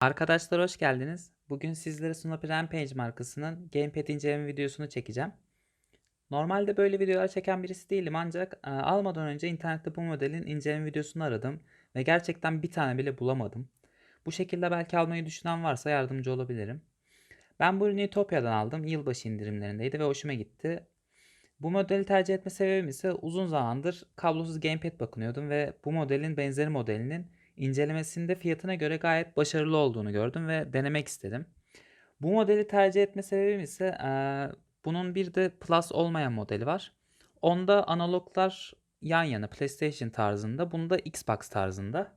Arkadaşlar hoş geldiniz. Bugün sizlere Snoopy Rampage markasının gamepad inceleme videosunu çekeceğim. Normalde böyle videolar çeken birisi değilim ancak e, almadan önce internette bu modelin inceleme videosunu aradım ve gerçekten bir tane bile bulamadım. Bu şekilde belki almayı düşünen varsa yardımcı olabilirim. Ben bu ürünü Ütopya'dan aldım. Yılbaşı indirimlerindeydi ve hoşuma gitti. Bu modeli tercih etme sebebim ise uzun zamandır kablosuz gamepad bakınıyordum ve bu modelin benzeri modelinin incelemesinde fiyatına göre gayet başarılı olduğunu gördüm ve denemek istedim. Bu modeli tercih etme sebebim ise eee, bunun bir de Plus olmayan modeli var. Onda analoglar yan yana PlayStation tarzında, bunda Xbox tarzında.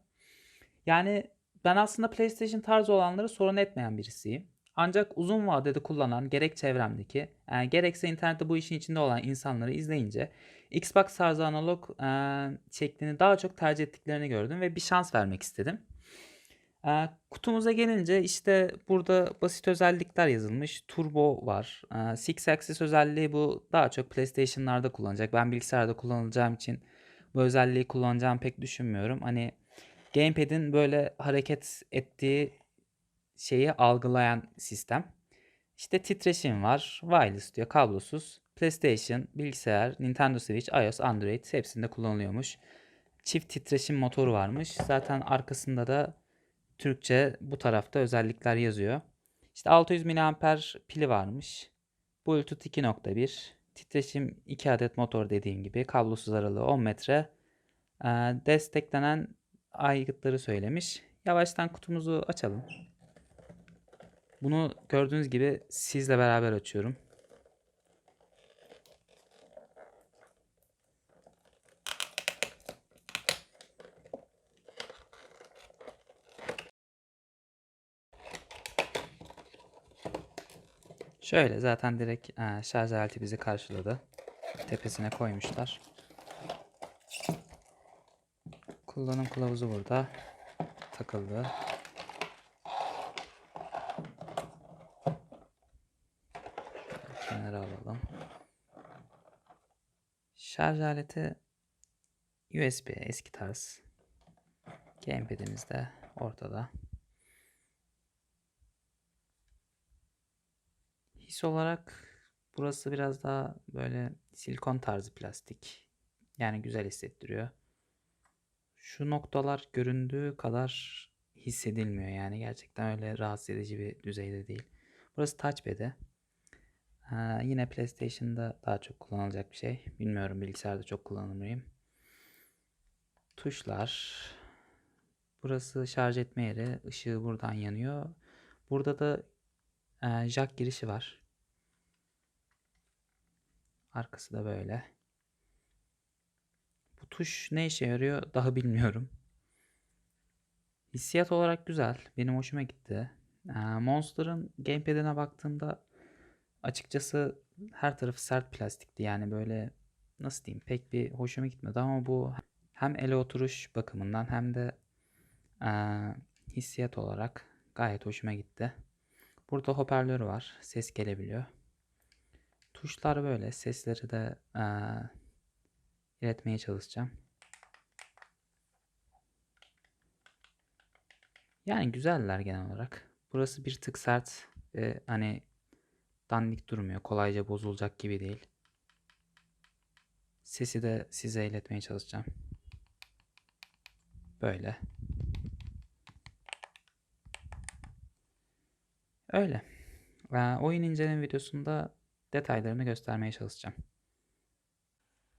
Yani ben aslında PlayStation tarzı olanları sorun etmeyen birisiyim. Ancak uzun vadede kullanan gerek çevremdeki e, gerekse internette bu işin içinde olan insanları izleyince Xbox tarzı analog e, şeklini daha çok tercih ettiklerini gördüm ve bir şans vermek istedim. E, kutumuza gelince işte burada basit özellikler yazılmış. Turbo var. E, Six Axis özelliği bu daha çok PlayStation'larda kullanacak. Ben bilgisayarda kullanılacağım için bu özelliği kullanacağım pek düşünmüyorum. Hani Gamepad'in böyle hareket ettiği şeyi algılayan sistem. İşte titreşim var, wireless diyor, kablosuz. PlayStation, bilgisayar, Nintendo Switch, iOS, Android hepsinde kullanılıyormuş. Çift titreşim motoru varmış. Zaten arkasında da Türkçe bu tarafta özellikler yazıyor. İşte 600 mAh pili varmış. Bluetooth 2.1. Titreşim 2 adet motor dediğim gibi. Kablosuz aralığı 10 metre. Ee, desteklenen aygıtları söylemiş. Yavaştan kutumuzu açalım. Bunu gördüğünüz gibi sizle beraber açıyorum. Şöyle zaten direkt e, şarj aleti bizi karşıladı. Tepesine koymuşlar. Kullanım kılavuzu burada takıldı. Kenara alalım. Şarj aleti USB eski tarz. Gamepad'imiz de ortada. His olarak burası biraz daha böyle silikon tarzı plastik. Yani güzel hissettiriyor. Şu noktalar göründüğü kadar hissedilmiyor yani gerçekten öyle rahatsız edici bir düzeyde değil. Burası touchpad'i. Yine PlayStation'da daha çok kullanılacak bir şey. Bilmiyorum bilgisayarda çok kullanır mıyım. Tuşlar. Burası şarj etme yeri. Işığı buradan yanıyor. Burada da e, jack girişi var. Arkası da böyle. Bu tuş ne işe yarıyor daha bilmiyorum. Hissiyat olarak güzel. Benim hoşuma gitti. E, Monster'ın gamepad'ine baktığımda açıkçası her tarafı sert plastikti. Yani böyle nasıl diyeyim pek bir hoşuma gitmedi ama bu hem ele oturuş bakımından hem de e, hissiyat olarak gayet hoşuma gitti. Burada hoparlörü var. Ses gelebiliyor. Tuşlar böyle. Sesleri de e, iletmeye çalışacağım. Yani güzeller genel olarak. Burası bir tık sert ve hani dandik durmuyor. Kolayca bozulacak gibi değil. Sesi de size iletmeye çalışacağım. Böyle. Öyle. Ee, oyun inceleme videosunda detaylarını göstermeye çalışacağım.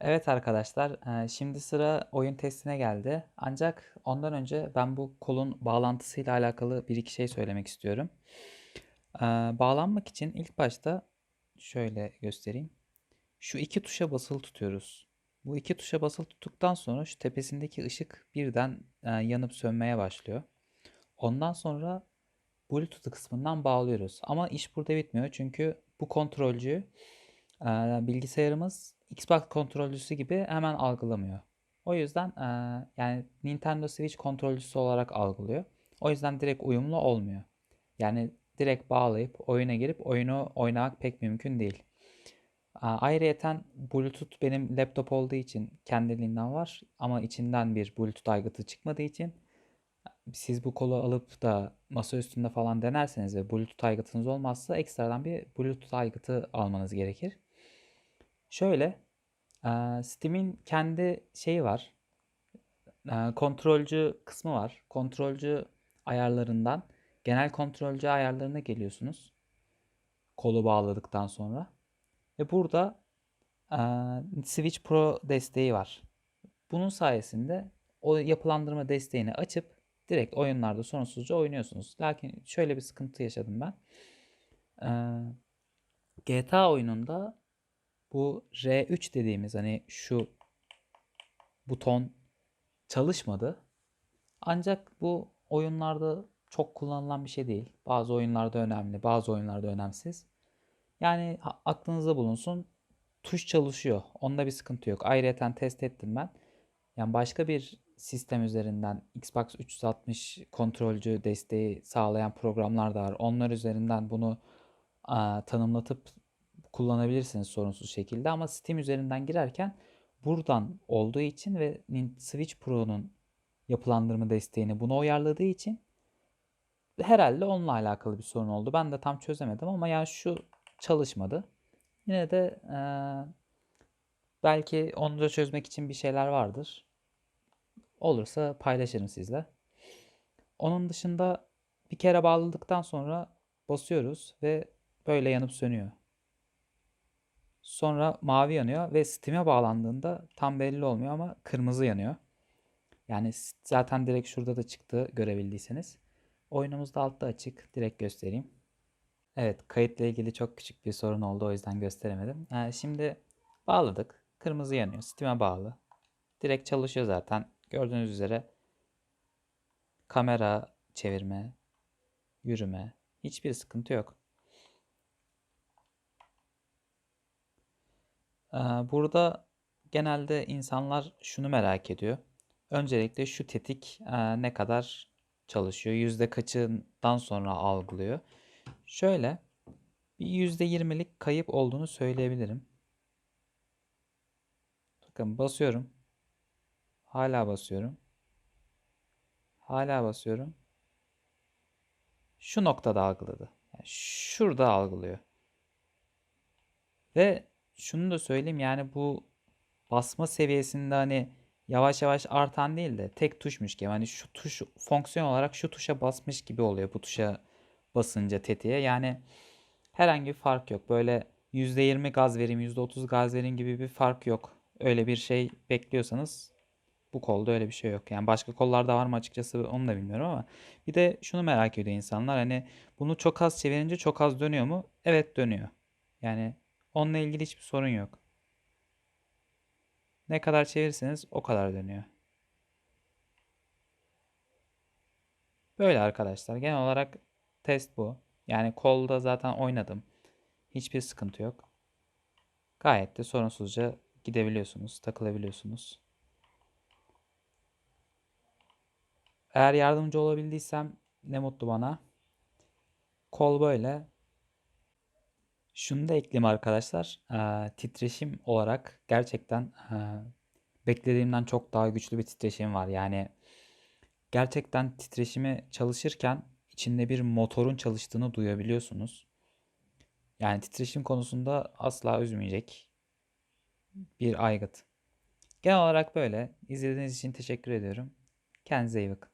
Evet arkadaşlar, e, şimdi sıra oyun testine geldi. Ancak ondan önce ben bu kolun bağlantısıyla alakalı bir iki şey söylemek istiyorum. Bağlanmak için ilk başta şöyle göstereyim. Şu iki tuşa basılı tutuyoruz. Bu iki tuşa basılı tuttuktan sonra şu tepesindeki ışık birden yanıp sönmeye başlıyor. Ondan sonra Bluetooth kısmından bağlıyoruz. Ama iş burada bitmiyor çünkü bu kontrolcü bilgisayarımız Xbox kontrolcüsü gibi hemen algılamıyor. O yüzden yani Nintendo Switch kontrolcüsü olarak algılıyor. O yüzden direkt uyumlu olmuyor. Yani direkt bağlayıp oyuna girip oyunu oynamak pek mümkün değil. Ayrıyeten Bluetooth benim laptop olduğu için kendiliğinden var ama içinden bir Bluetooth aygıtı çıkmadığı için siz bu kolu alıp da masa üstünde falan denerseniz ve Bluetooth aygıtınız olmazsa ekstradan bir Bluetooth aygıtı almanız gerekir. Şöyle Steam'in kendi şeyi var. Kontrolcü kısmı var. Kontrolcü ayarlarından genel kontrolcü ayarlarına geliyorsunuz. Kolu bağladıktan sonra. Ve burada eee, Switch Pro desteği var. Bunun sayesinde o yapılandırma desteğini açıp direkt oyunlarda sorunsuzca oynuyorsunuz. Lakin şöyle bir sıkıntı yaşadım ben. Eee, GTA oyununda bu R3 dediğimiz hani şu buton çalışmadı. Ancak bu oyunlarda çok kullanılan bir şey değil. Bazı oyunlarda önemli, bazı oyunlarda önemsiz. Yani aklınızda bulunsun. Tuş çalışıyor. Onda bir sıkıntı yok. Ayrıyeten test ettim ben. Yani başka bir sistem üzerinden Xbox 360 kontrolcü desteği sağlayan programlar da var. Onlar üzerinden bunu aa, tanımlatıp kullanabilirsiniz sorunsuz şekilde ama Steam üzerinden girerken buradan olduğu için ve Switch Pro'nun yapılandırma desteğini buna uyarladığı için herhalde onunla alakalı bir sorun oldu. Ben de tam çözemedim ama yani şu çalışmadı. Yine de eee, belki onu da çözmek için bir şeyler vardır. Olursa paylaşırım sizle. Onun dışında bir kere bağladıktan sonra basıyoruz ve böyle yanıp sönüyor. Sonra mavi yanıyor ve Steam'e bağlandığında tam belli olmuyor ama kırmızı yanıyor. Yani zaten direkt şurada da çıktı görebildiyseniz. Oyunumuz da altta açık. Direkt göstereyim. Evet, kayıtla ilgili çok küçük bir sorun oldu o yüzden gösteremedim. Ha, şimdi bağladık. Kırmızı yanıyor. Steam'e bağlı. Direkt çalışıyor zaten. Gördüğünüz üzere kamera çevirme, yürüme hiçbir sıkıntı yok. Ee, Burada genelde insanlar şunu merak ediyor. Öncelikle şu tetik e, ne kadar çalışıyor? Yüzde kaçından sonra algılıyor? Şöyle bir yüzde yirmilik kayıp olduğunu söyleyebilirim. Bakın basıyorum. Hala basıyorum. Hala basıyorum. Şu noktada algıladı. Yani şurada algılıyor. Ve şunu da söyleyeyim yani bu basma seviyesinde hani yavaş yavaş artan değil de tek tuşmuş gibi. Hani şu tuş fonksiyon olarak şu tuşa basmış gibi oluyor bu tuşa basınca tetiğe. Yani herhangi bir fark yok. Böyle %20 gaz vereyim, %30 gaz vereyim gibi bir fark yok. Öyle bir şey bekliyorsanız bu kolda öyle bir şey yok. Yani başka kollarda var mı açıkçası onu da bilmiyorum ama bir de şunu merak ediyor insanlar. Hani bunu çok az çevirince çok az dönüyor mu? Evet dönüyor. Yani onunla ilgili hiçbir sorun yok. Ne kadar çevirirseniz o kadar dönüyor. Böyle arkadaşlar. Genel olarak test bu. Yani kolda zaten oynadım. Hiçbir sıkıntı yok. Gayet de sorunsuzca gidebiliyorsunuz, takılabiliyorsunuz. Eğer yardımcı olabildiysem ne mutlu bana. Kol böyle. Şunu da ekleyeyim arkadaşlar. Titreşim olarak gerçekten beklediğimden çok daha güçlü bir titreşim var. Yani gerçekten titreşimi çalışırken içinde bir motorun çalıştığını duyabiliyorsunuz. Yani titreşim konusunda asla üzmeyecek bir aygıt. Genel olarak böyle. İzlediğiniz için teşekkür ediyorum. Kendinize iyi bakın.